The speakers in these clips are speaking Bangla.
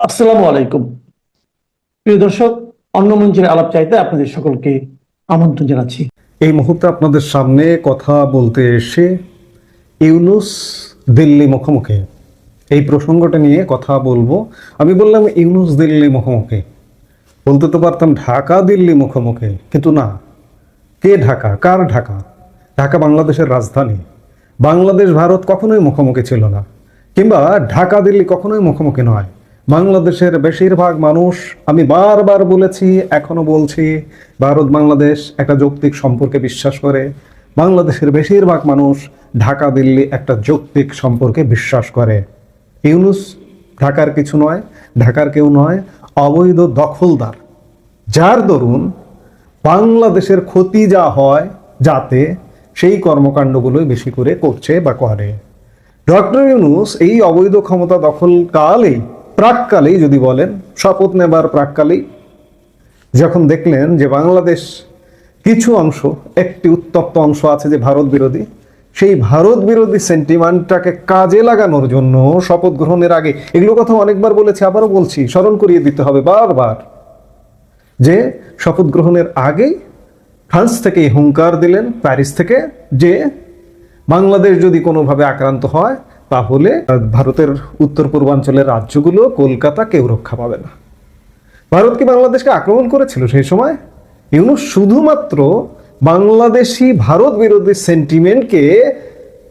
আসসালামু আলাইকুম। প্রিয় দর্শক, অন্য মঞ্চের আলাপ চাইতে আপনাদের সকলকে আমন্ত্রণ জানাচ্ছি। এই মুহূর্তে আপনাদের সামনে কথা বলতে এসে ইউনুস দিল্লি মুখোমুখি। এই প্রসঙ্গটা নিয়ে কথা বলব। আমি বললাম, ইউনুস দিল্লি মুখোমুখি? বলতে তো পারতাম, ঢাকা, দিল্লি মুখোমুখি। কিন্তু না। কে ঢাকা? কার ঢাকা? ঢাকা বাংলাদেশের রাজধানী। বাংলাদেশ, ভারত কখনোই মুখোমুখি ছিল না। কিংবা ঢাকা, দিল্লি কখনোই মুখোমুখি নয়। বাংলাদেশের বেশিরভাগ মানুষ, আমি বারবার বলেছি, এখনও বলছি, ভারত, বাংলাদেশ একটা যৌক্তিক সম্পর্কে বিশ্বাস করে। বাংলাদেশের বেশিরভাগ মানুষ ঢাকা, দিল্লি একটা যৌক্তিক সম্পর্কে বিশ্বাস করে। ইউনুস ঢাকার কিছু নয়, ঢাকার কেউ নয়, অবৈধ দখলদার। যার দরুন বাংলাদেশের ক্ষতি যা হয় যাতে সেই কর্মকাণ্ডগুলোই বেশি করে করছে বা করে। ডক্টর ইউনুস এই অবৈধ ক্ষমতা দখলকালেই প্রাককালেই যদি বলেন, শপথ নেবার প্রাককালেই যখন দেখলেন যে বাংলাদেশ কিছু অংশ, একটি উত্তপ্ত অংশ আছে যে ভারত বিরোধী, সেই ভারত বিরোধী সেন্টিমেন্টটাকে কাজে লাগানোর জন্য শপথ গ্রহণের আগে, এগুলো কথা অনেকবার বলেছি, আবারও বলছি, স্মরণ করিয়ে দিতে হবে বারবার, যে শপথ গ্রহণের আগেই ফ্রান্স থেকে হুঙ্কার দিলেন, প্যারিস থেকে যে বাংলাদেশ যদি কোনোভাবে আক্রান্ত হয় তাহলে ভারতের উত্তর পূর্বাঞ্চলের রাজ্যগুলো কলকাতা কেউ রক্ষা পাবে না। ভারত কি বাংলাদেশকে আক্রমণ করেছিল সেই সময়? ইউনুস শুধুমাত্র বাংলাদেশি ভারত বিরোধী সেন্টিমেন্টকে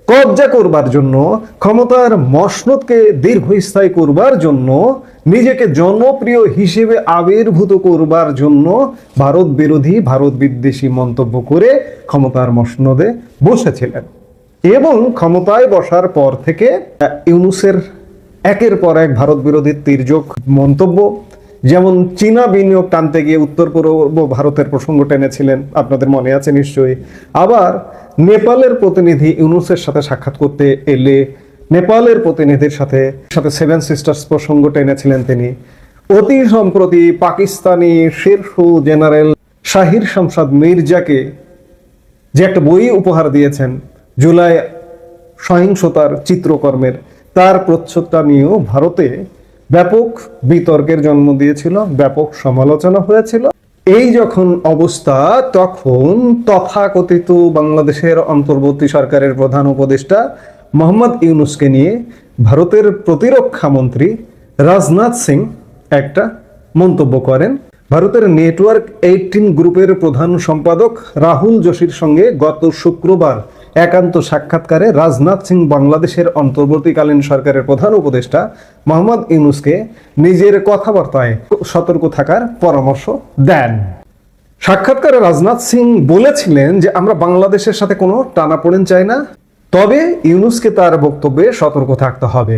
কবজা করবার জন্য, ক্ষমতার মসনদকে দীর্ঘস্থায়ী করবার জন্য, নিজেকে জনপ্রিয় হিসেবে আবির্ভূত করবার জন্য ভারত বিরোধী, ভারত বিদ্বেষী মন্তব্য করে ক্ষমতার মসনদে বসেছিলেন। এবং ক্ষমতায় বসার পর থেকে ইউনুসের একের পর এক ভারত বিরোধী তির্যক মন্তব্য, যেমন চীনা বিনিয়োগ টানতে গিয়ে উত্তর পূর্ব ভারতের প্রসঙ্গ টেনেছিলেন, আপনাদের মনে আছে নিশ্চয়ই। আবার নেপালের প্রতিনিধি ইউনুসের সাথে সাক্ষাৎ করতে এলে নেপালের প্রতিনিধির সাথে সাথে সেভেন সিস্টার্স প্রসঙ্গ টেনেছিলেন তিনি। অতি সম্প্রতি পাকিস্তানি শীর্ষ জেনারেল শাহির শামসাদ মির্জাকে যে একটা বই উপহার দিয়েছেন জুলাই সহিংসতার চিত্রকর্মের তার প্রচ্ছদটা নিয়েও ভারতে ব্যাপক বিতর্কের জন্ম দিয়েছিল, ব্যাপক সমালোচনা হয়েছিল। এই যখন অবস্থা, তখন তথাকথিত বাংলাদেশের অন্তর্বর্তী সরকারের প্রধান উপদেষ্টা মোহাম্মদ ইউনুসকে নিয়ে ভারতের প্রতিরক্ষা মন্ত্রী রাজনাথ সিং একটা মন্তব্য করেন। ভারতের নেটওয়ার্ক এইটিন গ্রুপের প্রধান সম্পাদক রাহুল যোশীর সঙ্গে গত শুক্রবার একান্ত সাক্ষাৎকারে রাজনাথ সিং বাংলাদেশের অন্তর্বর্তীকালীন সরকারের প্রধান উপদেষ্টা মোহাম্মদ ইউনুসকে নিজের কথাবার্তায় সতর্ক থাকার পরামর্শ দেন। সাক্ষাৎকারে রাজনাথ সিং বলেছিলেন যে, আমরা বাংলাদেশের সাথে কোনো টানাপোড়েন চাই না, তবে ইউনুসকে তার বক্তব্যে সতর্ক থাকতে হবে।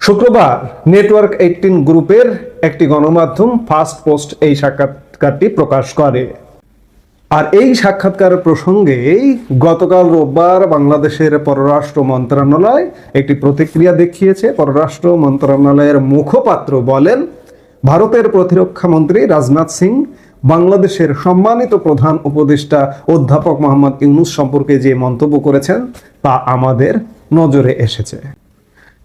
শুক্রবার নেটওয়ার্ক এইটিন গ্রুপের একটি গণমাধ্যম ফার্স্ট পোস্ট এই সাক্ষাৎকারটি প্রকাশ করে। আর এই সাক্ষাৎকার প্রসঙ্গেই গতকাল রোববার বাংলাদেশের পররাষ্ট্র মন্ত্রণালয় একটি প্রতিক্রিয়া দেখিয়েছে। পররাষ্ট্র মন্ত্রণালয়ের মুখপাত্র বলেন, ভারতের প্রতিরক্ষা মন্ত্রী রাজনাথ সিং, বাংলাদেশের সম্মানিত প্রধান উপদেষ্টা অধ্যাপক মোহাম্মদ ইউনুস সম্পর্কে যে মন্তব্য করেছেন, তা আমাদের নজরে এসেছে।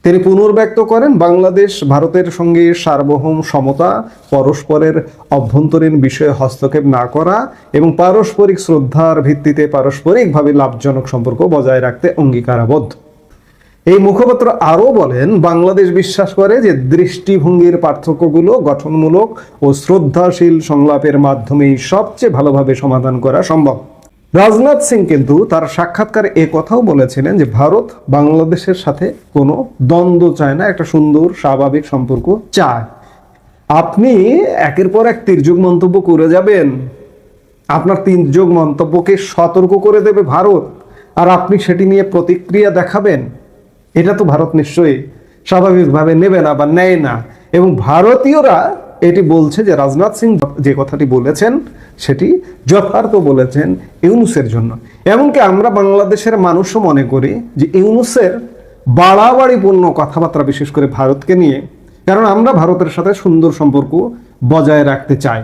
তিনি পুনর্ব্যক্ত করেন বাংলাদেশ, ভারতের সঙ্গে সার্বভৌম সমতা, পরস্পরের অভ্যন্তরীণ বিষয়ে হস্তক্ষেপ না করা এবং পারস্পরিক শ্রদ্ধার ভিত্তিতে পারস্পরিকভাবে লাভজনক সম্পর্ক বজায় রাখতে অঙ্গীকারাবদ্ধ। এই মুখপাত্র আরও বলেন, বাংলাদেশ বিশ্বাস করে যে দৃষ্টিভঙ্গির পার্থক্যগুলো গঠনমূলক ও শ্রদ্ধাশীল সংলাপের মাধ্যমেই সবচেয়ে ভালোভাবে সমাধান করা সম্ভব। রাজনাথ সিং কিন্তু তার সাক্ষাৎকারে এ কথাও বলেছিলেন যে ভারত বাংলাদেশের সাথে কোনো দ্বন্দ্ব চায় না, একটা সুন্দর স্বাভাবিক সম্পর্ক চায়। আপনি একের পর এক তির্যক মন্তব্য করে যাবেন। আপনার তির্যক মন্তব্যকে সতর্ক করে দেবে ভারত, আর আপনি সেটি নিয়ে প্রতিক্রিয়া দেখাবেন। এটা তো ভারত নিশ্চয়ই স্বাভাবিকভাবে নেবে না বা নেয় না। এবং ভারতীয়রা এটি বলছে যে রাজনাথ সিং যে কথাটি বলেছেন, সেটি যথার্থ বলেছেন ইউনুসের জন্য। এমনকি আমরা বাংলাদেশের মানুষও মনে করি যে ইউনুসের বাড়াবাড়িপূর্ণ কথাবার্তা, বিশেষ করে ভারতকে নিয়ে, কারণ আমরা ভারতের সাথে সুন্দর সম্পর্ক বজায় রাখতে চাই।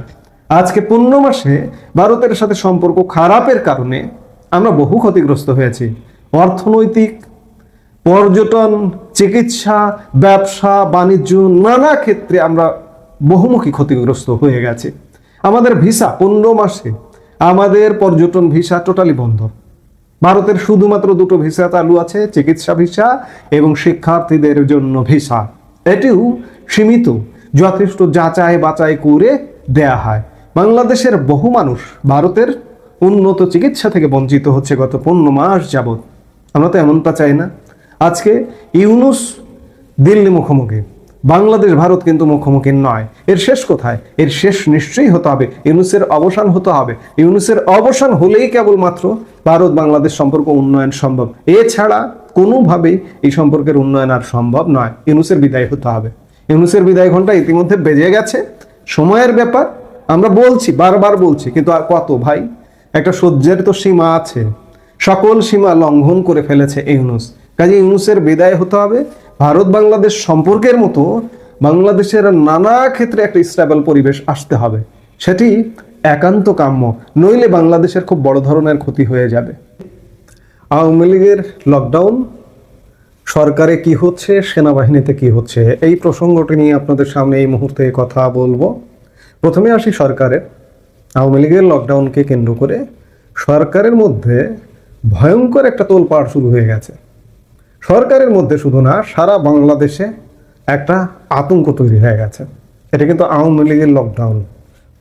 আজকে পূর্ণ মাসে ভারতের সাথে সম্পর্ক খারাপের কারণে আমরা বহু ক্ষতিগ্রস্ত হয়েছি। অর্থনৈতিক, পর্যটন, চিকিৎসা, ব্যবসা, বাণিজ্য, নানা ক্ষেত্রে আমরা বহুমুখী ক্ষতিগ্রস্ত হয়ে গেছে। আমাদের ভিসা পনেরো মাসে। আমাদের পর্যটন ভিসা টোটালি বন্ধ। ভারতের শুধুমাত্র দুটো ভিসা চালু আছে, চিকিৎসা ভিসা এবং শিক্ষার্থীদের জন্য ভিসা। এটিও সীমিত, যথেষ্ট যাচাই বাচাই করে দেয়া হয়। বাংলাদেশের বহু মানুষ ভারতের উন্নত চিকিৎসা থেকে বঞ্চিত হচ্ছে গত পনেরো মাস যাবৎ। আমরা তো এমনটা চাই না। আজকে ইউনুস দিল্লি মুখোমুখি। বাংলাদেশ, ভারত কিন্তু মুখোমুখি নয়। এর শেষ কোথায়? এর শেষ নিশ্চয়ই হতে হবে। ইউনুসের অবসান হতে হবে। ইউনুসের অবসান হলেই কেবলমাত্র ভারত বাংলাদেশ সম্পর্ক উন্নয়ন সম্ভব। এছাড়া কোনোভাবেই এই সম্পর্কের উন্নয়ন আর সম্ভব নয়। ইউনুসের বিদায় হতে হবে। ইউনুসের বিদায় ঘণ্টা ইতিমধ্যে বেজে গেছে। সময়ের ব্যাপার, আমরা বলছি, বারবার বলছি, কিন্তু আর কত ভাই? একটা সহ্যের তো সীমা আছে। সকল সীমা লঙ্ঘন করে ফেলেছে ইউনুস। কাজে ইউনুসের বিদায় হতে হবে। ভারত বাংলাদেশ সম্পর্কের মতো বাংলাদেশের নানা ক্ষেত্রে একটা স্টেবল পরিবেশ আসতে হবে। সেটি একান্ত কাম্য, নইলে বাংলাদেশের খুব বড় ধরনের ক্ষতি হয়ে যাবে। আওয়ামী লীগের লকডাউন সরকারে কি হচ্ছে, সেনাবাহিনীতে কি হচ্ছে, এই প্রসঙ্গটি নিয়ে আপনাদের সামনে এই মুহূর্তে কথা বলব। প্রথমে আসি সরকারের। আওয়ামী লীগের লকডাউনকে কেন্দ্র করে সরকারের মধ্যে ভয়ঙ্কর একটা তোলপাড় শুরু হয়ে গেছে। সরকারের মধ্যে শুধু না, সারা বাংলাদেশে একটা আতঙ্ক তৈরি হয়ে গেছে। এটা কিন্তু আওয়ামী লীগের লকডাউন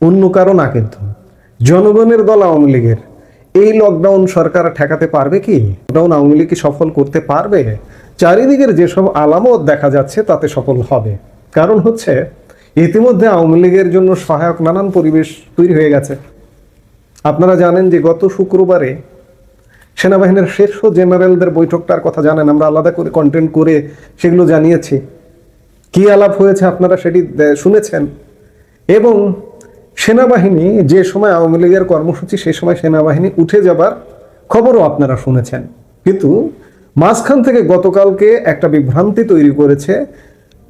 অন্য কারও না কিন্তু। জনগণের দল আওয়ামী লীগের। এই লকডাউন সরকার ঠেকাতে পারবে কি? লকডাউন আওয়ামী লীগ কি সফল করতে পারবে? চারিদিকের যেসব আলামত দেখা যাচ্ছে, তাতে সফল হবে। কারণ হচ্ছে, ইতিমধ্যে আওয়ামী লীগের জন্য সহায়ক নানান পরিবেশ তৈরি হয়ে গেছে। আপনারা জানেন যে গত শুক্রবারে সেনাবাহিনীর শীর্ষ জেনারেলদের বৈঠকটার কথা জানেন, আমরা আলাদা করে কন্টেন্ট করে সেগুলো জানিয়েছি। কি আলাপ হয়েছে আপনারা সেটি শুনেছেন? এবং সেনাবাহিনী যে সময় আওয়ামী লীগের কর্মসূচি সেই সময় সেনাবাহিনী উঠে যাবার খবরও আপনারা শুনেছেন। কিন্তু মাঝখান থেকে গতকালকে একটা বিভ্রান্তি তৈরি করেছে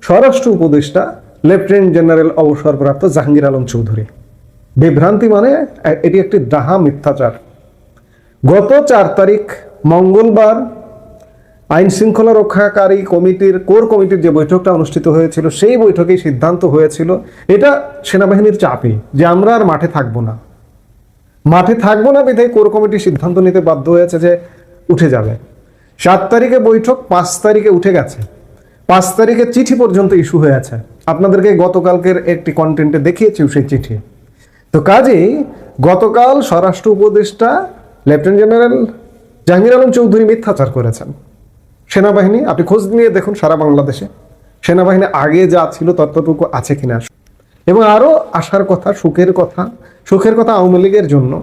স্বরাষ্ট্র উপদেষ্টা, লেফটেন্যান্ট জেনারেল অবসরপ্রাপ্ত জাহাঙ্গীর আলম চৌধুরী। বিভ্রান্তি মানে এটি একটি ডাহা মিথ্যাচার। গত চার তারিখ মঙ্গলবার আইন শৃঙ্খলা রক্ষাকারী কমিটির কোর কমিটির যে বৈঠকটা অনুষ্ঠিত হয়েছিল, সেই বৈঠকেই সিদ্ধান্ত হয়েছিল। এটা সেনাবাহিনীর চাপে যে আমরা আর মাঠে থাকব না। মাঠে থাকব না বিধায় কোর কমিটি সিদ্ধান্ত নিতে বাধ্য হয়েছে যে উঠে যাবে। সাত তারিখে বৈঠক, পাঁচ তারিখে উঠে গেছে। পাঁচ তারিখে চিঠি পর্যন্ত ইস্যু হয়ে আছে। আপনাদেরকে গতকালকের একটি কন্টেন্টে দেখিয়েছি, সেই চিঠি। তো কাজেই গতকাল স্বরাষ্ট্র উপদেষ্টা লেফটেন্যান্ট জেনারেল জাহাঙ্গীর আলম চৌধুরী মিথ্যাচার করেছেন। সেনাবাহিনী, আপনি খোঁজ নিয়ে দেখুন সারা বাংলাদেশে। সেনাবাহিনী আগে যা ছিল ততটুকু আছে কিনা। এবং আরও আসার কথা, সুখের কথা সুখের কথা আওয়ামী লীগের জন্য।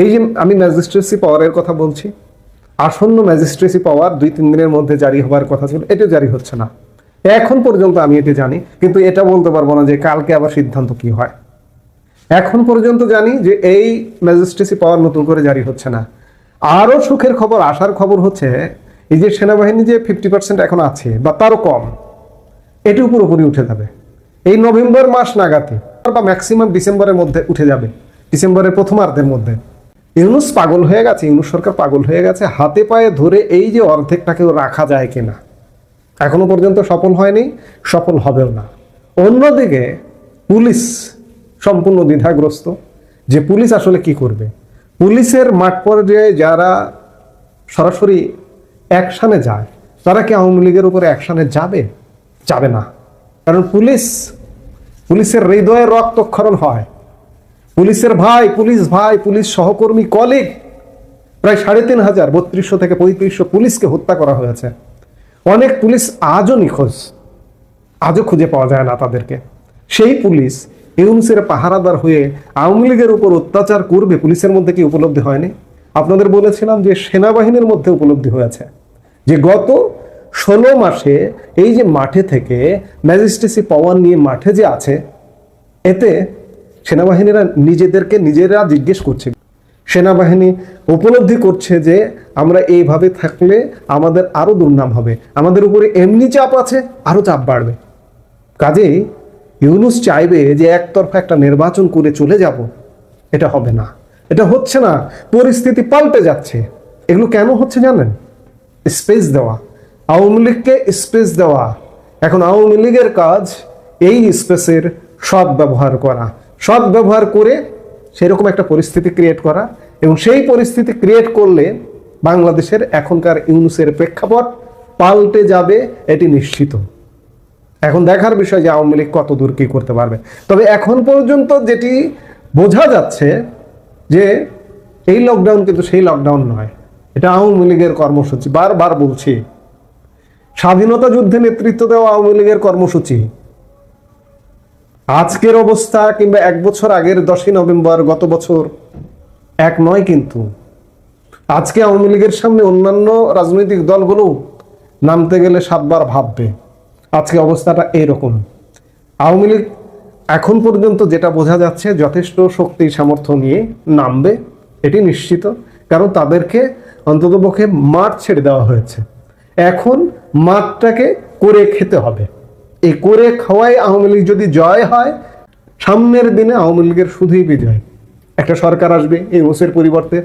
এই যে আমি ম্যাজিস্ট্রেসি পাওয়ারের কথা বলছি, আসন্ন ম্যাজিস্ট্রেসি পাওয়ার দুই, তিন দিনের মধ্যে জারি হবার কথা ছিল, এটা জারি হচ্ছে না। এখন পর্যন্ত আমি এটি জানি, কিন্তু এটা বলতে পারব না যে কালকে আবার সিদ্ধান্ত কি হয়। এখন পর্যন্ত জানি যে এই ম্যাজিস্ট্রেসি পাওয়ার নতুন করে জারি হচ্ছে না। আরও সুখের খবর আসার খবর হচ্ছে, এই যে সেনাবাহিনী যে ফিফটি পার্সেন্ট এখন আছে, বা তারও কম এটিও পুরোপুরি উঠে যাবে। এই নভেম্বর মাস নাগাতে, বা ম্যাক্সিমাম ডিসেম্বরের মধ্যে উঠে যাবে, ডিসেম্বরের প্রথমার্ধের মধ্যে। ইউনুস পাগল হয়ে গেছে, ইউনুস সরকার পাগল হয়ে গেছে, হাতে পায়ে ধরে এই যে অর্ধেকটাকেও রাখা যায় কিনা, এখনও পর্যন্ত সফল হয়নি, সফল হবেও না। অন্যদিকে পুলিশ সম্পূর্ণ দ্বিধাগ্রস্ত যে পুলিশ আসলে কি করবে। পুলিশের মাঠ পর্যায়ে যারা সরাসরি অ্যাকশানে যায়, তারা কি আওয়ামী লীগের উপরে অ্যাকশানে যাবে? যাবে না। কারণ পুলিশ, পুলিশের হৃদয়ে রক্তক্ষরণ হয়। পুলিশের ভাই, পুলিশ ভাই, পুলিশ সহকর্মী কলিগ প্রায় সাড়ে তিন হাজার, বত্রিশশো থেকে পঁয়ত্রিশশো পুলিশকে হত্যা করা হয়েছে। অনেক পুলিশ আজও নিখোঁজ, আজও খুঁজে পাওয়া যায় না তাদেরকে। সেই পুলিশ ইউনুসের পাহারাদার হয়ে আওয়ামী লীগের উপর অত্যাচার করবে পুলিশের মধ্যে কি উপলব্ধি হয়নি? আপনাদের বলেছিলাম যে সেনাবাহিনীর মধ্যে উপলব্ধি হয়েছে। যে গত ষোলো মাসে এই যে মাঠে থেকে ম্যাজিস্ট্রেসি পাওয়ার নিয়ে মাঠে যে আছে, এতে সেনাবাহিনীরা নিজেদেরকে নিজেরা জিজ্ঞেস করছে। সেনাবাহিনী উপলব্ধি করছে যে আমরা এইভাবে থাকলে আমাদের আরও দুর্নাম হবে। আমাদের উপরে এমনি চাপ আছে, আরও চাপ বাড়বে। কাজেই ইউনুস চাইবে যে একতরফা একটা নির্বাচন করে চলে যাব। এটা হবে না। এটা হচ্ছে না, পরিস্থিতি পাল্টে যাচ্ছে। এগুলো কেন হচ্ছে জানেন? স্পেস দেওয়া। আওয়ামী লীগকে স্পেস দেওয়া। এখন আওয়ামী লীগের কাজ এই স্পেসের সৎ ব্যবহার করা। সৎ ব্যবহার করে সেরকম একটা পরিস্থিতি ক্রিয়েট করা এবং সেই পরিস্থিতি ক্রিয়েট করলে বাংলাদেশের এখনকার ইউনুসের প্রেক্ষাপট পাল্টে যাবে, এটি নিশ্চিত। এখন দেখার বিষয় যে আওয়ামী লীগ কত দূর কি করতে পারবে। তবে এখন পর্যন্ত যেটি বোঝা যাচ্ছে যে এই লকডাউন কিন্তু সেই লকডাউন নয়। এটা আওয়ামী লীগের কর্মসূচি। বারবার বলছি, স্বাধীনতা যুদ্ধে নেতৃত্ব দেওয়া আওয়ামী লীগের কর্মসূচি। আজকের অবস্থা কিংবা এক বছর আগের দশই নভেম্বর গত বছর এক নয় কিন্তু। আজকে আওয়ামী লীগের সামনে অন্যান্য রাজনৈতিক দলগুলো নামতে গেলে সাতবার ভাববে। আজকে অবস্থাটা এরকম। আওয়ামী লীগ এখন পর্যন্ত যেটা বোঝা যাচ্ছে, যথেষ্ট শক্তি, সামর্থ্য নিয়ে নামবে, এটি নিশ্চিত, কারণ তাদেরকে অন্ততপক্ষে মাঠ ছেড়ে দেওয়া হয়েছে। এখন মাঠটাকে করে খেতে হবে। এই করে খাওয়াই আওয়ামী লীগ যদি জয় হয়, সামনের দিনে আওয়ামী লীগের শুধুই বিজয়। একটা সরকার আসবে, এই ওসের পরিবর্তে।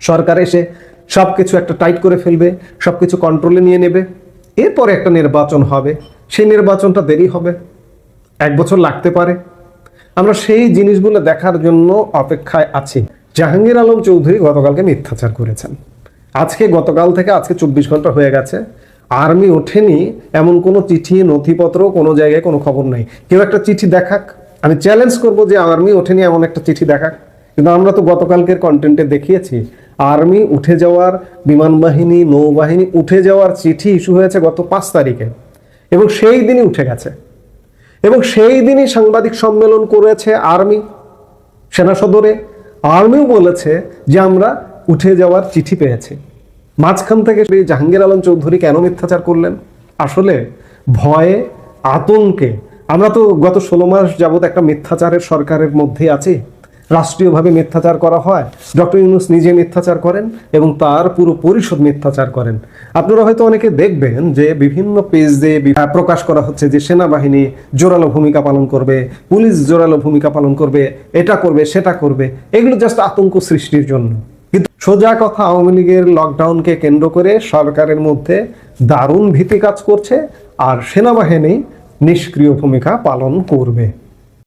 সরকার এসে সবকিছু একটা টাইট করে ফেলবে, সবকিছু কন্ট্রোলে নিয়ে নেবে। এরপরে একটা নির্বাচন হবে। সেই নির্বাচনটা দেরি হবে। এক বছর লাগতে পারে। আমরা সেই জিনিসগুলো দেখার জন্য অপেক্ষায় আছি। জাহাঙ্গীর আলম চৌধুরী গতকালকে মিথ্যাচার করেছেন। আজকে গতকাল থেকে আজকে চব্বিশ ঘণ্টা হয়ে গেছে। আর্মি ওঠেনি, এমন কোনো চিঠি, নথিপত্র কোনো জায়গায় কোনো খবর নাই। কেউ একটা চিঠি দেখাক। আমি চ্যালেঞ্জ করব যে আর্মি ওঠেনি, এমন একটা চিঠি দেখাক। কিন্তু আমরা তো গতকালকের কন্টেন্টে দেখিয়েছি। আর্মি উঠে যাওয়ার বিমান বাহিনী নৌবাহিনী উঠে যাওয়ার চিঠি ইস্যু হয়েছে গত পাঁচ তারিখে। এবং সেই দিনই উঠে গেছে। এবং সেই দিনই সাংবাদিক সম্মেলন করেছে আর্মি সেনা সদরে। আর্মিও বলেছে যে আমরা উঠে যাওয়ার চিঠি পেয়েছি। মাঝখান থেকে সেই জাহাঙ্গীর আলম চৌধুরী কেন মিথ্যাচার করলেন? আসলে ভয়ে, আতঙ্কে আমরা তো গত ষোলো মাস যাবত একটা মিথ্যাচারের সরকারের মধ্যে আছি। রাষ্ট্রীয়ভাবে মিথ্যাচার করা হয়। ডক্টর ইউনুস নিজে মিথ্যাচার করেন এবং তার পুরো পরিষদ মিথ্যাচার করেন। আপনারা হয়তো অনেকে দেখবেন যে বিভিন্ন পেজ দিয়ে প্রকাশ করা হচ্ছে যে সেনাবাহিনী জোরালো ভূমিকা পালন করবে, পুলিশ জোরালো ভূমিকা পালন করবে, এটা করবে, সেটা করবে। এগুলো জাস্ট আতঙ্ক সৃষ্টির জন্য। কিন্তু সোজা কথা, আওয়ামী লীগের লকডাউনকে কেন্দ্র করে সরকারের মধ্যে দারুণ ভীতি কাজ করছে আর সেনাবাহিনী নিষ্ক্রিয় ভূমিকা পালন করবে।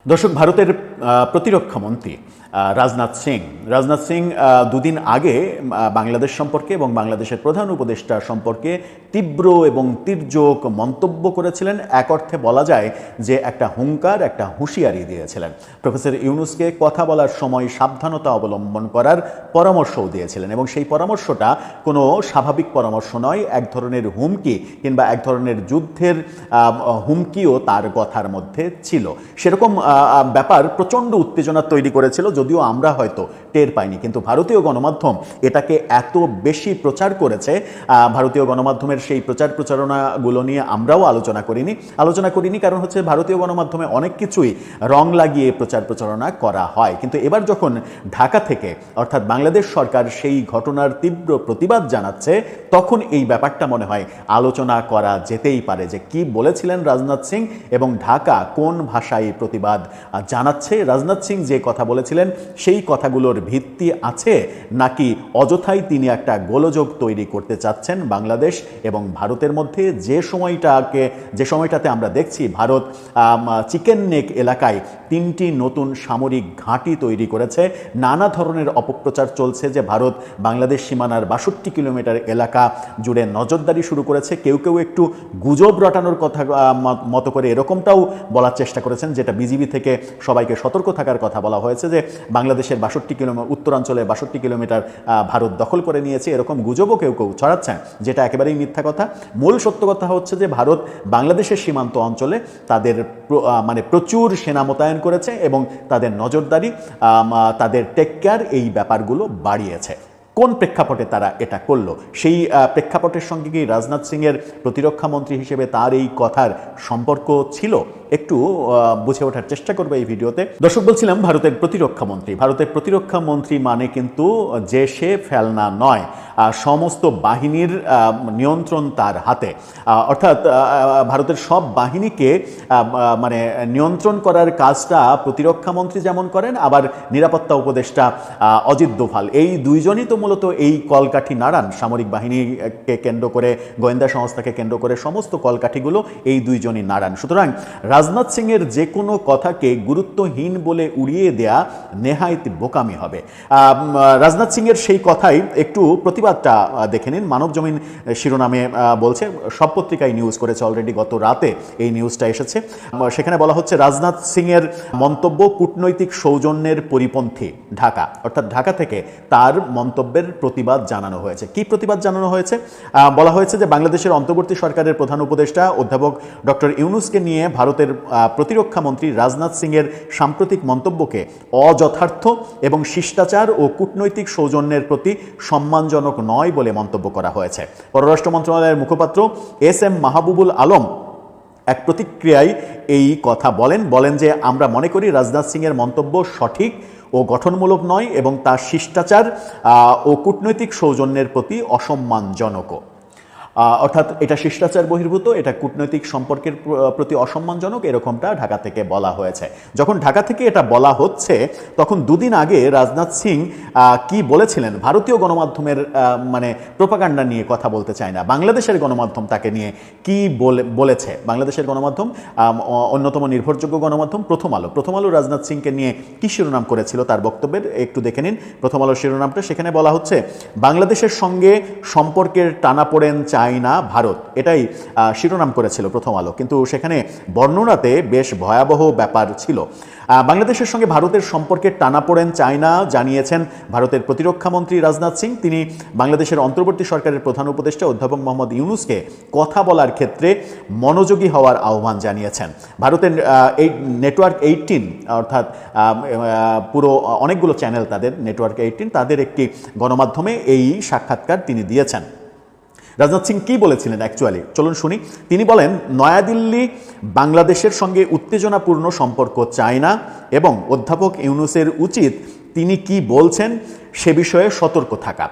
দর্শক ভারতের প্রতিরক্ষা মন্ত্রী রাজনাথ সিং। রাজনাথ সিং দুদিন আগে বাংলাদেশ সম্পর্কে এবং বাংলাদেশের প্রধান উপদেষ্টা সম্পর্কে তীব্র এবং তির্যক মন্তব্য করেছিলেন। এক অর্থে বলা যায় যে, একটা হুঙ্কার, একটা হুঁশিয়ারি দিয়েছিলেন। প্রফেসর ইউনুসকে কথা বলার সময় সাবধানতা অবলম্বন করার পরামর্শও দিয়েছিলেন এবং সেই পরামর্শটা কোনো স্বাভাবিক পরামর্শ নয়, এক ধরনের হুমকি কিংবা এক ধরনের যুদ্ধের হুমকিও তার কথার মধ্যে ছিল। সেরকম ব্যাপার প্রচণ্ড উত্তেজনা তৈরি করেছিল। যদিও আমরা হয়তো টের পাইনি, কিন্তু ভারতীয় গণমাধ্যম এটাকে এত বেশি প্রচার করেছে ভারতীয় গণমাধ্যমের সেই প্রচার প্রচারণাগুলো নিয়ে আমরাও আলোচনা করিনি। আলোচনা করিনি কারণ হচ্ছে ভারতীয় গণমাধ্যমে অনেক কিছুই রং লাগিয়ে প্রচার প্রচারণা করা হয়। কিন্তু এবার যখন ঢাকা থেকে, অর্থাৎ বাংলাদেশ সরকার সেই ঘটনার তীব্র প্রতিবাদ জানাচ্ছে, তখন এই ব্যাপারটা মনে হয় আলোচনা করা যেতেই পারে যে কি বলেছিলেন রাজনাথ সিং এবং ঢাকা কোন ভাষায় প্রতিবাদ জানাচ্ছে। রাজনাথ সিং যে কথা বলেছিলেন সেই কথাগুলোর ভিত্তি আছে নাকি অযথাই তিনি একটা গোলযোগ তৈরি করতে চাচ্ছেন বাংলাদেশ এবং ভারতের মধ্যে? যে সময়টাকে, যে সময়টাতে আমরা দেখছি ভারত চিকেন নেক এলাকায় তিনটি নতুন সামরিক ঘাঁটি তৈরি করেছে। নানা ধরনের অপপ্রচার চলছে যে ভারত বাংলাদেশ সীমানার বাষট্টি কিলোমিটার এলাকা জুড়ে নজরদারি শুরু করেছে। কেউ কেউ একটু গুজব রটানোর কথা মতো করে এরকমটাও বলার চেষ্টা করেছেন, যেটা বিজিবি থেকে সবাইকে সতর্ক থাকার কথা বলা হয়েছে যে বাংলাদেশের বাষট্টি কিলোমিটার উত্তরাঞ্চলে বাষট্টি কিলোমিটার ভারত দখল করে নিয়েছে। এরকম গুজবও কেউ কেউ ছড়াচ্ছেন, যেটা একেবারেই মিথ্যা কথা। মূল সত্য কথা হচ্ছে যে, ভারত বাংলাদেশের সীমান্ত অঞ্চলে তাদের মানে প্রচুর সেনা মোতায়েন করেছে এবং তাদের নজরদারি তাদের টেক কেয়ার এই ব্যাপারগুলো বাড়িয়েছে। কোন প্রেক্ষাপটে তারা এটা করল? সেই প্রেক্ষাপটের সঙ্গে কি রাজনাথ সিংয়ের প্রতিরক্ষা মন্ত্রী হিসেবে তার এই কথার সম্পর্ক ছিল? একটু বুঝে ওঠার চেষ্টা করব এই ভিডিওতে। দর্শক, বলছিলাম ভারতের প্রতিরক্ষা মন্ত্রী। ভারতের প্রতিরক্ষা মন্ত্রী মানে কিন্তু যে সে ফেলনা নয় সমস্ত বাহিনীর নিয়ন্ত্রণ তার হাতে। অর্থাৎ ভারতের সব বাহিনীকে মানে নিয়ন্ত্রণ করার কাজটা প্রতিরক্ষা মন্ত্রী যেমন করেন, আবার নিরাপত্তা উপদেষ্টা অজিত দোভাল। এই দুইজনই তো মূলত এই কলকাঠি নাড়ান সামরিক বাহিনীকে কেন্দ্র করে, গোয়েন্দা সংস্থাকে কেন্দ্র করে সমস্ত কলকাঠিগুলো এই দুইজনই নাড়ান। সুতরাং রাজনাথ সিং এর যে কোনো কথাকে গুরুত্বহীন বলে উড়িয়ে দেয়া নেহায়ত বোকামি হবে। রাজনাথ সিং এর সেই কথাই একটু প্রতিবাদটা দেখে নিন। মানব জমিন শিরোনামে বলছে, সব পত্রিকায় নিউজ করেছে অলরেডি গত রাতে এই নিউজটা এসেছে। সেখানে বলা হচ্ছে, রাজনাথ সিং এর মন্তব্য কূটনৈতিক সৌজন্যের পরিপন্থী ঢাকা। অর্থাৎ ঢাকা থেকে তার মন্তব্যের প্রতিবাদ জানানো হয়েছে। কি প্রতিবাদ জানানো হয়েছে? বলা হয়েছে যে বাংলাদেশের অন্তর্বর্তী সরকারের প্রধান উপদেষ্টা অধ্যাপক ডক্টর ইউনুসকে নিয়ে ভারতের প্রতিরক্ষা মন্ত্রী রাজনাথ সিং এর সাম্প্রতিক মন্তব্যকে অযথার্থ এবং শিষ্টাচার ও কূটনৈতিক সৌজন্যের প্রতি সম্মানজনক নয় বলে মন্তব্য করা হয়েছে। পররাষ্ট্র মন্ত্রণালয়ের মুখপাত্র এস এম মাহবুবুল আলম এক প্রতিক্রিয়ায় এই কথা বলেন। বলেন যে, আমরা মনে করি রাজনাথ সিং এর মন্তব্য সঠিক ও গঠনমূলক নয় এবং তার শিষ্টাচার ও কূটনৈতিক সৌজন্যের প্রতি অসম্মানজনকও। অর্থাৎ এটা শিষ্টাচার বহির্ভূত, এটা কূটনৈতিক সম্পর্কের প্রতি অসম্মানজনক এরকমটা ঢাকা থেকে বলা হয়েছে। যখন ঢাকা থেকে এটা বলা হচ্ছে, তখন দুদিন আগে রাজনাথ সিং কি বলেছিলেন? ভারতীয় গণমাধ্যমের মানে প্রোপাগান্ডা নিয়ে কথা বলতে চায় না। বাংলাদেশের গণমাধ্যম তাকে নিয়ে কি বলে- বলেছে? বাংলাদেশের গণমাধ্যম অন্যতম নির্ভরযোগ্য গণমাধ্যম প্রথম আলো। প্রথম আলো রাজনাথ সিংকে নিয়ে কি শিরোনাম করেছিল তার বক্তব্যের একটু দেখে নিন। প্রথম আলোর শিরোনামটা সেখানে বলা হচ্ছে, বাংলাদেশের সঙ্গে সম্পর্কের টানাপোড়েন চায় না ভারত। এটাই শিরোনাম করেছিল প্রথম আলো। কিন্তু সেখানে বর্ণনাতে বেশ ভয়াবহ ব্যাপার ছিল। বাংলাদেশের সঙ্গে ভারতের সম্পর্কের টানাপোড়েন চায় না জানিয়েছেন ভারতের প্রতিরক্ষা মন্ত্রী রাজনাথ সিং। তিনি বাংলাদেশের অন্তর্বর্তী সরকারের প্রধান উপদেষ্টা অধ্যাপক মোহাম্মদ ইউনুসকে কথা বলার ক্ষেত্রে মনোযোগী হওয়ার আহ্বান জানিয়েছেন। ভারতের এই নেটওয়ার্ক এইটিন অর্থাৎ পুরো, অনেকগুলো চ্যানেল তাদের, নেটওয়ার্ক এইটিন তাদের একটি গণমাধ্যমে এই সাক্ষাৎকার তিনি দিয়েছেন। রাজনাথ সিং কি বলেছিলেন অ্যাকচুয়ালি চলুন শুনি। তিনি বলেন, নয়াদিল্লি বাংলাদেশের সঙ্গে উত্তেজনাপূর্ণ সম্পর্ক চায় না এবং অধ্যাপক ইউনুসের উচিত তিনি কি বলছেন সে বিষয়ে সতর্ক থাকা।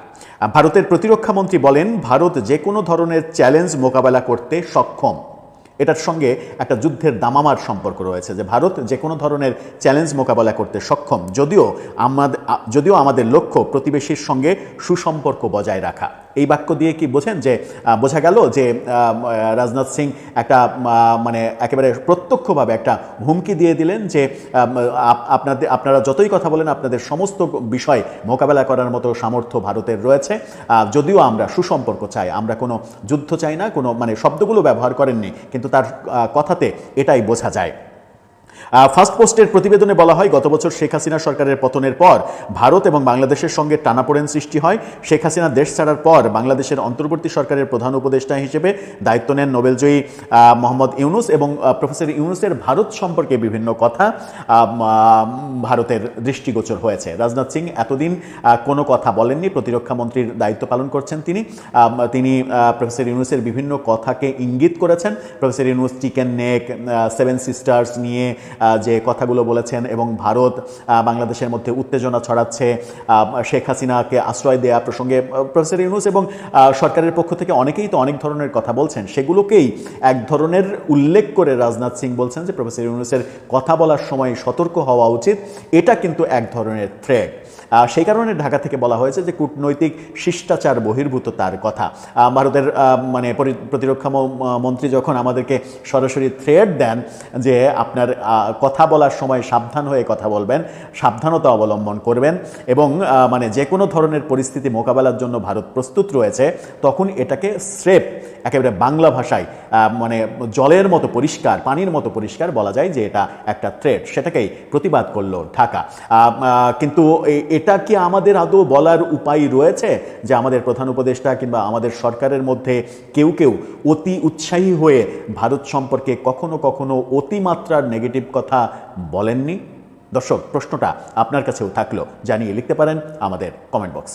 ভারতের প্রতিরক্ষা মন্ত্রী বলেন, ভারত যে কোনো ধরনের চ্যালেঞ্জ মোকাবেলা করতে সক্ষম। এটার সঙ্গে একটা যুদ্ধের দামামার সম্পর্ক রয়েছে যে ভারত যে কোনো ধরনের চ্যালেঞ্জ মোকাবেলা করতে সক্ষম, যদিও আমাদের যদিও আমাদের লক্ষ্য প্রতিবেশীর সঙ্গে সুসম্পর্ক বজায় রাখা। এই বাক্য দিয়ে কি বোঝেন যে বোঝা গেল যে রাজনাথ সিং একটা মানে একেবারে প্রত্যক্ষভাবে একটা হুমকি দিয়ে দিলেন যে আপ- আপনাদের আপনারা যতই কথা বলেন আপনাদের সমস্ত বিষয় মোকাবেলা করার মতো সামর্থ্য ভারতের রয়েছে। যদিও আমরা সুসম্পর্ক চাই, আমরা কোনো যুদ্ধ চাই না, কোনো মানে শব্দগুলো ব্যবহার করেননি, কিন্তু তার কথাতে এটাই বোঝা যায়। ফার্স্ট পোস্টের প্রতিবেদনে বলা হয়, গত বছর শেখ হাসিনা সরকারের পতনের পর ভারত এবং বাংলাদেশের সঙ্গে টানাপোড়েন সৃষ্টি হয়। শেখ হাসিনা দেশ ছাড়ার পর বাংলাদেশের অন্তর্বর্তী সরকারের প্রধান উপদেষ্টা হিসেবে দায়িত্ব নেন নোবেলজয়ী মোহাম্মদ ইউনুস এবং প্রফেসর ইউনুসের ভারত সম্পর্কে বিভিন্ন কথা ভারতের দৃষ্টিগোচর হয়েছে। রাজনাথ সিং এতদিন কোনো কথা বলেননি। প্রতিরক্ষা মন্ত্রীর দায়িত্ব পালন করছেন তিনি। তিনি প্রফেসর ইউনুসের বিভিন্ন কথাকে ইঙ্গিত করেছেন। Professor Yunus chicken neck seven sisters নিয়ে যে কথাগুলো বলেছেন এবং ভারত বাংলাদেশের মধ্যে উত্তেজনা ছড়াচ্ছে শেখ হাসিনাকে আশ্রয় দেওয়া প্রসঙ্গে প্রফেসর ইউনুস এবং সরকারের পক্ষ থেকে অনেকেই তো অনেক ধরনের কথা বলছেন। সেগুলোকেই এক ধরনের উল্লেখ করে রাজনাথ সিং বলছেন যে প্রফেসর ইউনুসের কথা বলার সময় সতর্ক হওয়া উচিত। এটা কিন্তু এক ধরনের আহ, সেই কারণে ঢাকা থেকে বলা হয়েছে যে কূটনৈতিক শিষ্টাচার বহির্ভূত তার কথা। ভারতের মানে প্রতিরক্ষা মন্ত্রী যখন আমাদেরকে সরাসরি থ্রেড দেন যে আপনার কথা বলার সময় সাবধান হয়ে কথা বলবেন, সাবধানতা অবলম্বন করবেন এবং মানে যে কোনো ধরনের পরিস্থিতি মোকাবেলার জন্য ভারত প্রস্তুত রয়েছে, তখন এটাকে স্রেপ একেবারে বাংলা ভাষায় মানে জলের মতো পরিষ্কার, পানির মতো পরিষ্কার বলা যায় যে এটা একটা থ্রেট সেটাকেই প্রতিবাদ করল ঢাকা। কিন্তু এটা কি আমাদের আদৌ বলার উপায় রয়েছে যে আমাদের প্রধান উপদেষ্টা কিংবা আমাদের সরকারের মধ্যে কেউ কেউ অতি উৎসাহী হয়ে ভারত সম্পর্কে কখনো কখনো অতিমাত্রার নেগেটিভ কথা বলেননি? দর্শক, প্রশ্নটা আপনার কাছেও থাকল। জানিয়ে লিখতে পারেন আমাদের কমেন্ট বক্সে